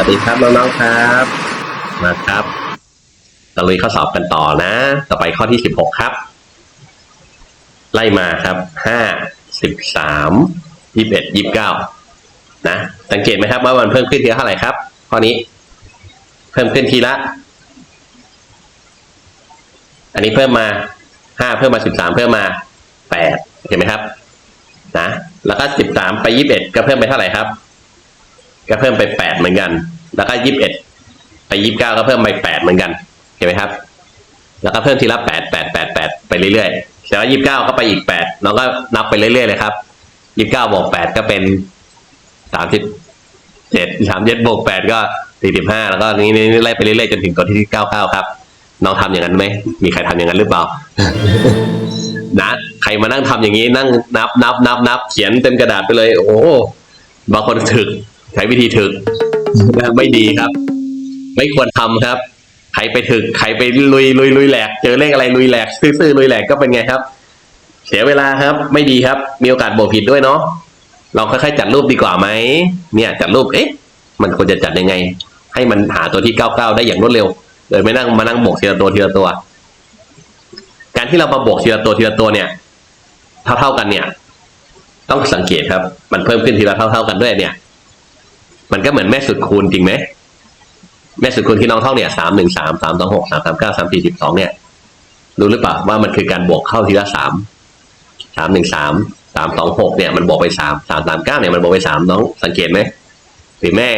วัสดีครับน้องๆครับ มาครับตะลุยข้อสอบกันต่อนะ ต่อไปข้อที่สิบหกครับ ไล่มาครับห้าสิบสามยี่สิบเอ็ดยี่สิบเก้านะสังเกตไหมครับว่ามันเพิ่มขึ้นทีละเท่าไหร่ครับ ข้อนี้ เพิ่มขึ้นทีละ อันนี้เพิ่มมาห้าเพิ่มมาสิบสามเพิ่มมาแปดเห็นไหมครับ นะ แล้วก็สิบสามไปยี่สิบเอ็ดก็เพิ่มไปเท่าไหร่ครับ ก็เพิ่มไปแปดเหมือนกัน แล้วก็ยี่สิบเอ็ดไปยี่สิบเก้าก็เพิ่มไปแปดเหมือนกันเห็นไหมครับ แล้วก็เพิ่มทีละแปดแปดแปดแปดไปเรื่อยๆแล้วยี่สิบเก้าก็ไปอีกแปดน้องก็นับไปเรื่อยๆเลยครับยี่สิบเก้าบวกแปดก็เป็นสามสิบเจ็ดสามเจ็ดบวกแปดก็สี่สิบห้าแล้วก็นี้นี่ไล่ไปเรื่อยๆจนถึงตัวที่เก้าเก้าครับน้องทำอย่างนั้นไหมมีใครทำอย่างนั้นหรือเปล่านะใครมานั่งทำอย่างนี้นั่งนับนับนับนับเขียนเต็มกระดาษไปเลย โอ้บางคนถึก ใช้วิธีถึกไม่ดีครับ ไม่ควรทำครับ ใครไปถึกใครไปลุยลุยลุยแหลกเจอเลขอะไรลุยแหลกซื่อๆลุยแหลกก็เป็นไงครับ เสียเวลาครับ ไม่ดีครับ มีโอกาสโบกผิดด้วยเนาะลองค่อยๆจัดรูปดีกว่าไหมเนี่ยจัดรูปเอ๊ะ มันควรจะจัดยังไง ให้มันหาตัวที่เก้าเก้าได้อย่างรวดเร็วโดยไม่นั่งมานั่งโบกทีละตัวทีละตัว การที่เรามาบวกทีละตัวทีละตัวเนี่ยเท่าเท่าๆกันเนี่ย ต้องสังเกตครับ มันเพิ่มขึ้นทีละเท่าเท่าๆกันด้วยเนี่ย มันก็เหมือนแม่สุดคูณจริงไหมแม่สุดคูณที่น้องท่องเนี่ยสามหนึ่งสามสามสองหกสามสามเก้าสามสี่สิบสองเนี่ยรู้หรือเปล่าว่ามันคือการบวกเข้าทีละสามสามหนึ่งสามสามสองหกเนี่ยมันบวกไปสามสามสามเก้าเนี่ยมันบวกไปสามน้องสังเกตไหมหรือแม่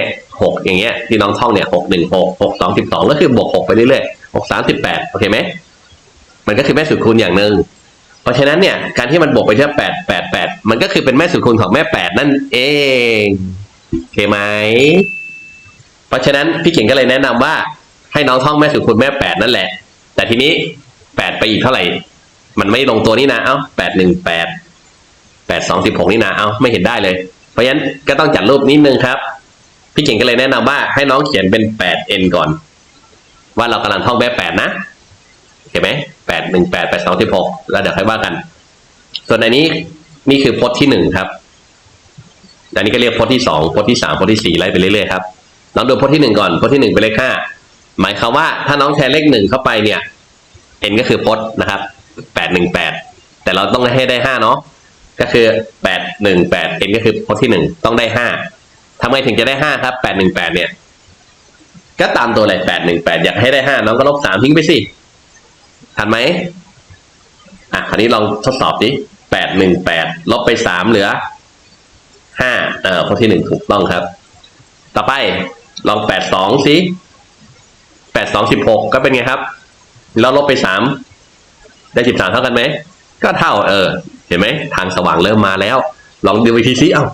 หกอย่างเงี้ยที่น้องท่องเนี่ยหกหนึ่งหกหกสองสิบสองก็คือบวกหกไปเรื่อยๆหกสามสิบแปดโอเคไหมมันก็คือแม่สุดคูณอย่างหนึ่งเพราะฉะนั้นเนี่ยการที่มันบวกไปที่แปดแปดแปดมันก็คือเป็นแม่สุดคูณของแม่แปดนั่นเอง เคไหม เพราะฉะนั้นพี่เก่งก็เลยแนะนำว่า ให้น้องท่องแม่สุดคูณแม่แปดนั่นแหละ แต่ทีนี้แปดไปอีกเท่าไหร่ มันไม่ลงตัวนี่นะ เอ้าแปดหนึ่งแปดแปดสองสิบหกนี่นะ เอ้าไม่เห็นได้เลย เพราะฉะนั้นก็ต้องจัดรูปนิดนึงครับ พี่เก่งก็เลยแนะนำว่า ให้น้องเขียนเป็นแปดเอ็นก่อน ว่าเรากำลังท่องแม่แปดนะเห็นไหมแปดหนึ่งแปดแปดสองสิบหกแล้วเดี๋ยวค่อยว่ากัน ส่วนอันนี้นี่คือพจน์ที่หนึ่งครับ อันนี้ก็เรียกพจน์ที่สองพจน์ที่สามพจน์ที่สี่ไล่ไปเรื่อยๆครับน้องดูพจน์ที่หนึ่งก่อนพจน์ที่หนึ่งเป็นเลขห้าหมายความว่าถ้าน้องแทนเลขหนึ่งเข้าไปเนี่ย n ก็คือพจน์นะครับแปดหนึ่งแปดแต่เราต้องให้ได้ห้าเนาะก็คือแปดหนึ่งแปด n ก็คือพจน์ที่หนึ่งต้องได้ห้าทำไมถึงจะได้ห้าครับแปดหนึ่งแปดเนี่ย ก็ตามตัวเลยแปดหนึ่งแปดอยากให้ได้ห้าน้องก็ลบสามทิ้งไปสิทันไหมอะคราวนี้ลองทดสอบดิแปดหนึ่งแปดลบไปสามเหลือ ห้าเออข้อที่หนึ่งถูกต้องครับ ต่อไปลองแปดสองสิแปดสองสิบหกก็เป็นไงครับแล้วลบไปสามได้สิบสามเท่ากันไหมก็เท่าเออ เห็นไหมทางสว่างเริ่มมาแล้ว ลองดูอีกทีสิเอ้า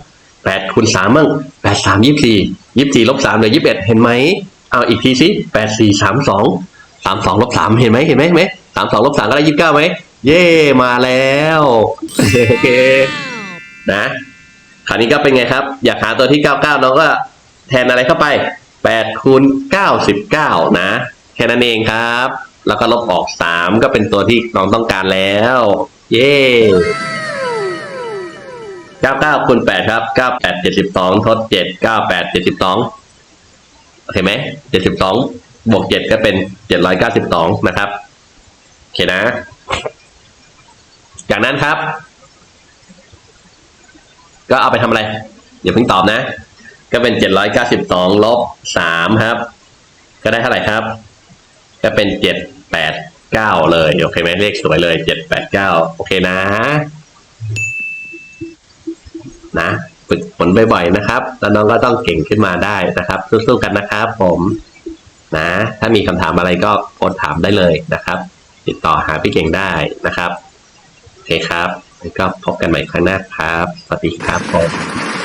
แปดคูณสามมั่งแปดสามยี่สี่ยี่สี่ลบสามเหลือยี่สิบเอ็ดเห็นไหมเอาอีกทีสิแปดสี่สามสองสามสองลบสามเห็นไหมเห็นไหมไหมสามสองลบสามก็ได้ยี่สิบเก้าไหมเย่มาแล้วโอเคนะ คราวนี้ก็เป็นไงครับ อยากหาตัวที่เก้าเก้าน้องก็แทนอะไรเข้าไปแปดคูณเก้าสิบเก้านะ แค่นั้นเองครับ แล้วก็ลบออกสามก็เป็นตัวที่น้องต้องการแล้ว เย่เก้าเก้าคูณแปดครับเก้าแปดเจ็ดสิบสองทดเจ็ดเก้าแปดเจ็ดสิบสองโอเคไหมเจ็ดสิบวกเจ็ดก็เป็นเจ็ดร้อยเก้าสิบสองนะครับ โอเคนะ จากนั้นครับ ก็เอาไปทำอะไรอย่าเพิ่งตอบนะ ก็เป็นเจ็ดร้อยเก้าสิบสองลบสามครับ ก็ได้เท่าไหร่ครับ ก็เป็นเจ็ดแปดเก้าเลยโอเคไหมเลขสวยเลยเจ็ดแปดเก้าโอเคนะ นะฝึกฝนบ่อยๆนะครับ แล้วน้องก็ต้องเก่งขึ้นมาได้นะครับ สู้ๆกันนะครับผมนะ ถ้ามีคำถามอะไรก็โพสถามได้เลยนะครับ ติดต่อหาพี่เก่งได้นะครับโอเคครับ แล้วก็พบกันใหม่ครั้งหน้าครับ สวัสดีครับผม